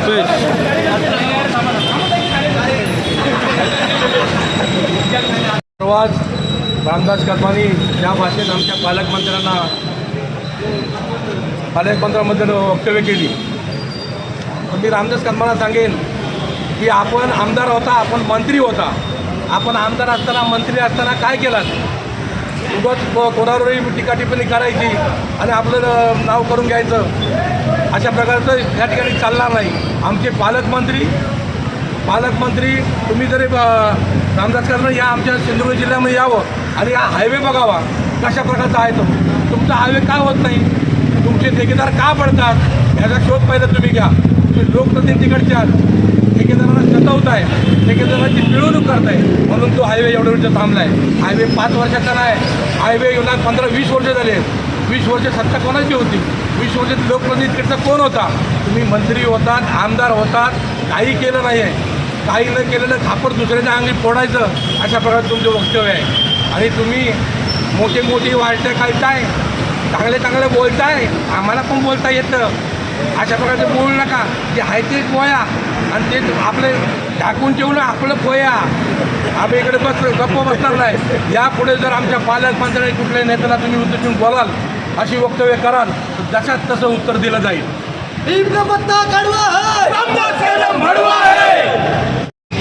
रुपेश रुपेश सर्वात रामदास कदमानी ज्या भाषेत आमच्या पालकमंत्र्यांना पालकमंत्र्यांबद्दल वक्तव्य केली. मी रामदास कदमांना सांगेन की आपण आमदार होता आपण मंत्री होता. आपण आमदार असताना मंत्री असताना काय केलात? उगाच कोणावरही टीका टिप्पणी करायची आणि आपलं नाव करून घ्यायचं. अशा प्रकारचं या ठिकाणी चालणार नाही. आमचे पालकमंत्री पालकमंत्री तुम्ही जरी रामदास कदम या आमच्या सिंधुदुर्ग जिल्ह्यामध्ये यावं आणि हा हायवे बघावा. कशा प्रकारचा आहे तो? तुमचा हायवे का होत नाही? तुमचे ठेकेदार का पडतात? याचा शोध पहिला तुम्ही घ्या. तुम्ही लोकप्रतिनिधीकडचे आहात. ठेकेदारांना सतवताय ठेकेदारांची पिळवणूक करताय. म्हणून तो हायवे एवढं थांबला थांबलाय. हायवे पाच वर्षाचा नाही. हायवे येऊन पंधरा वीस वर्ष झाले. वीस वर्ष सत्ता कोणाची होती? वीस वर्ष लोकप्रतिनिधीकडचा कोण होता? तुम्ही मंत्री होतात आमदार होतात काही केलं नाही आहे काही न केलेलं खापर दुसऱ्याच्या अंगी फोडायचं अशा प्रकारे तुमचं वक्तव्य आहे. आणि तुम्ही मोठे मोठी वाटतं खायताय चांगले चांगले बोलताय आम्हाला पण बोलता येतं. अशा प्रकारचे बोलू नका. जे आहे ते पोया आणि ते आपले टाकून ठेवलं आपलं पोया आम्ही इकडे बस गप्प बसणार नाही. यापुढे जर आमच्या पालकमंत्र्यांनी कुठल्याही नेत्याला तुम्ही उद्देशून बोलाल अशी वक्तव्य कराल तर जशात तसं उत्तर दिलं जाईल.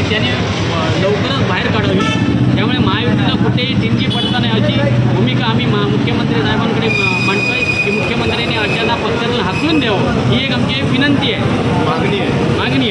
त्याने लवकरच बाहेर काढावी. त्यामुळे महायुतीला कुठेही ठिणगी पडता नाही अशी भूमिका आम्ही मुख्यमंत्री साहेबांकडे मांडतोय की मुख्यमंत्र्यांनी अचानक पक्षातून हाकलून द्यावं. ही एक आमची विनंती आहे. मागणी आहे.